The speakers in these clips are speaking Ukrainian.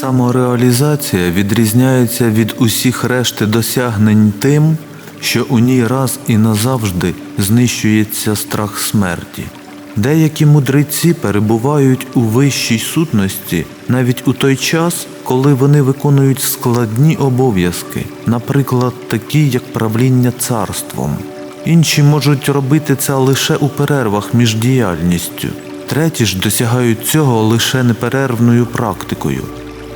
Самореалізація відрізняється від усіх решти досягнень тим, що у ній раз і назавжди знищується страх смерті. Деякі мудреці перебувають у вищій сутності навіть у той час, коли вони виконують складні обов'язки, наприклад, такі як правління царством. Інші можуть робити це лише у перервах між діяльністю. Треті ж досягають цього лише неперервною практикою.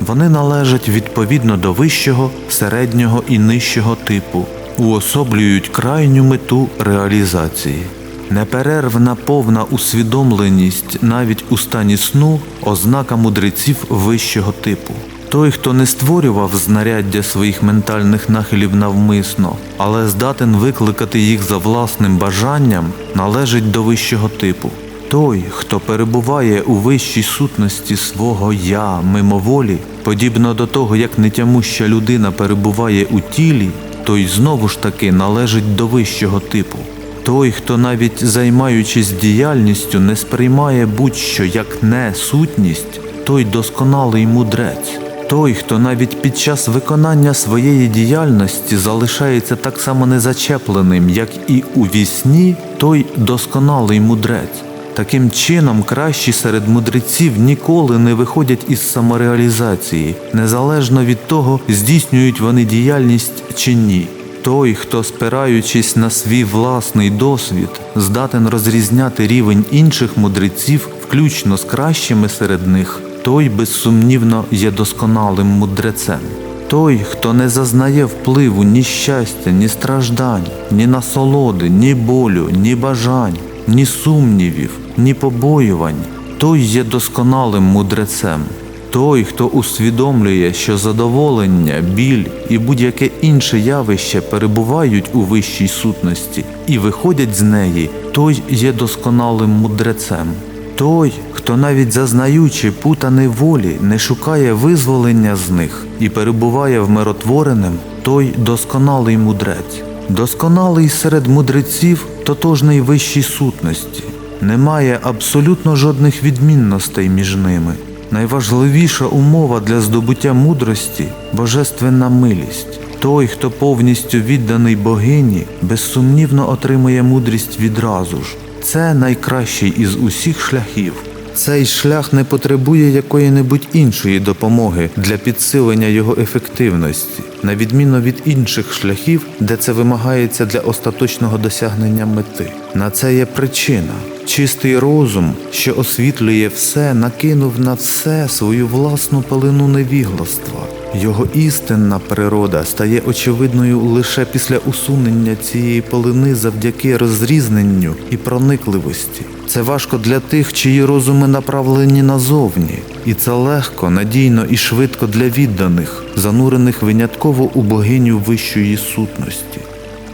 Вони належать відповідно до вищого, середнього і нижчого типу, уособлюють крайню мету реалізації. Неперервна повна усвідомленість навіть у стані сну ознака мудреців вищого типу. Той, хто не створював знаряддя своїх ментальних нахилів навмисно, але здатен викликати їх за власним бажанням, належить до вищого типу. Той, хто перебуває у вищій сутності свого я мимоволі, подібно до того, як нетямуща людина перебуває у тілі, той знову ж таки належить до вищого типу. Той, хто навіть займаючись діяльністю, не сприймає будь-що як не сутність, той досконалий мудрець. Той, хто навіть під час виконання своєї діяльності залишається так само незачепленим, як і у вісні, той досконалий мудрець. Таким чином, кращі серед мудреців ніколи не виходять із самореалізації, незалежно від того, здійснюють вони діяльність чи ні. Той, хто, спираючись на свій власний досвід, здатен розрізняти рівень інших мудреців, включно з кращими серед них, той безсумнівно є досконалим мудрецем. Той, хто не зазнає впливу ні щастя, ні страждань, ні насолоди, ні болю, ні бажань, ні сумнівів, ні побоювань, той є досконалим мудрецем. Той, хто усвідомлює, що задоволення, біль і будь-яке інше явище перебувають у вищій сутності і виходять з неї, той є досконалим мудрецем. Той, хто навіть зазнаючи пута неволі, не шукає визволення з них і перебуває вмиротвореним, той досконалий мудрець. Досконалий серед мудреців тотожний вищій сутності. Немає абсолютно жодних відмінностей між ними. Найважливіша умова для здобуття мудрості божественна милість. Той, хто повністю відданий богині, безсумнівно отримує мудрість відразу ж. Це найкращий із усіх шляхів. Цей шлях не потребує якої-небудь іншої допомоги для підсилення його ефективності, на відміну від інших шляхів, де це вимагається для остаточного досягнення мети. На це є причина. Чистий розум, що освітлює все, накинув на все свою власну палину невігластва. Його істинна природа стає очевидною лише після усунення цієї полини завдяки розрізненню і проникливості. Це важко для тих, чиї розуми направлені назовні, і це легко, надійно і швидко для відданих, занурених винятково у богиню вищої сутності.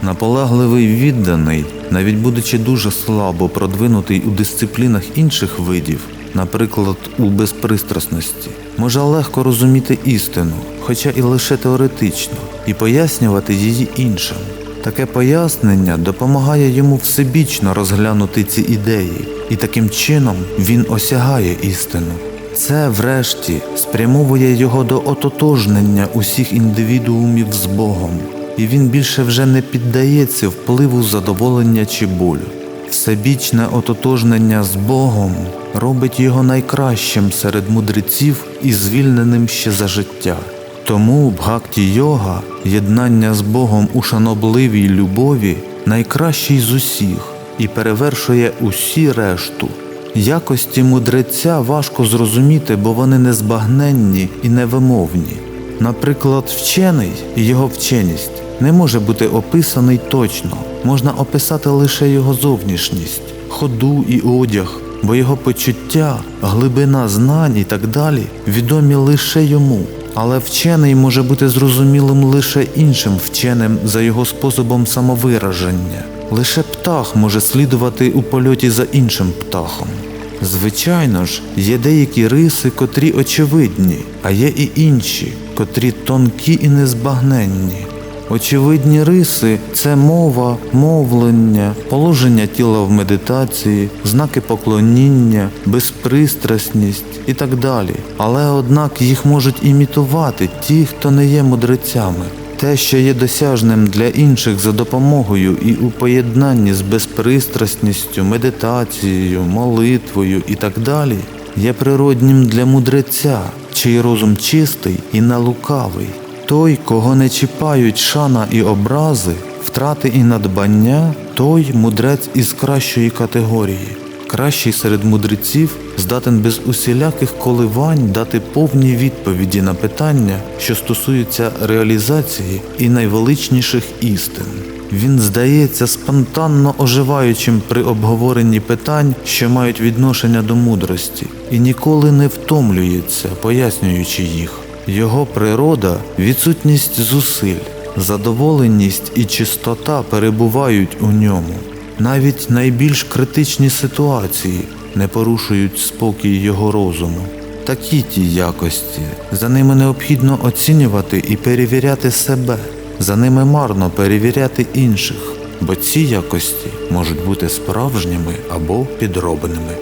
Наполегливий відданий, навіть будучи дуже слабо продвинутий у дисциплінах інших видів, наприклад, у безпристрасності, може легко розуміти істину, хоча і лише теоретично, і пояснювати її іншим. Таке пояснення допомагає йому всебічно розглянути ці ідеї, і таким чином він осягає істину. Це, врешті, спрямовує його до ототожнення усіх індивідуумів з Богом, і він більше вже не піддається впливу задоволення чи болю. Всебічне ототожнення з Богом робить його найкращим серед мудреців і звільненим ще за життя. Тому бхакті йога, єднання з Богом у шанобливій любові, найкращий з усіх і перевершує усі решту. Якості мудреця важко зрозуміти, бо вони незбагненні і невимовні. Наприклад, вчений і його вченість не може бути описаний точно, можна описати лише його зовнішність, ходу і одяг, бо його почуття, глибина знань і так далі відомі лише йому. Але вчений може бути зрозумілим лише іншим вченим за його способом самовираження. Лише птах може слідувати у польоті за іншим птахом. Звичайно ж, є деякі риси, котрі очевидні, а є і інші, котрі тонкі і незбагненні. Очевидні риси це мова, мовлення, положення тіла в медитації, знаки поклоніння, безпристрасність і так далі. Але однак їх можуть імітувати ті, хто не є мудрецями. Те, що є досяжним для інших за допомогою і у поєднанні з безпристрасністю, медитацією, молитвою і так далі, є природнім для мудреця, чий розум чистий і нелукавий. Той, кого не чіпають шана і образи, втрати і надбання, той мудрець із кращої категорії. Кращий серед мудреців здатен без усіляких коливань дати повні відповіді на питання, що стосуються реалізації і найвеличніших істин. Він здається спонтанно оживаючим при обговоренні питань, що мають відношення до мудрості, і ніколи не втомлюється, пояснюючи їх. Його природа відсутність зусиль, задоволеність і чистота перебувають у ньому. Навіть найбільш критичні ситуації не порушують спокій його розуму. Такі ті якості. За ними необхідно оцінювати і перевіряти себе. За ними марно перевіряти інших, бо ці якості можуть бути справжніми або підробленими.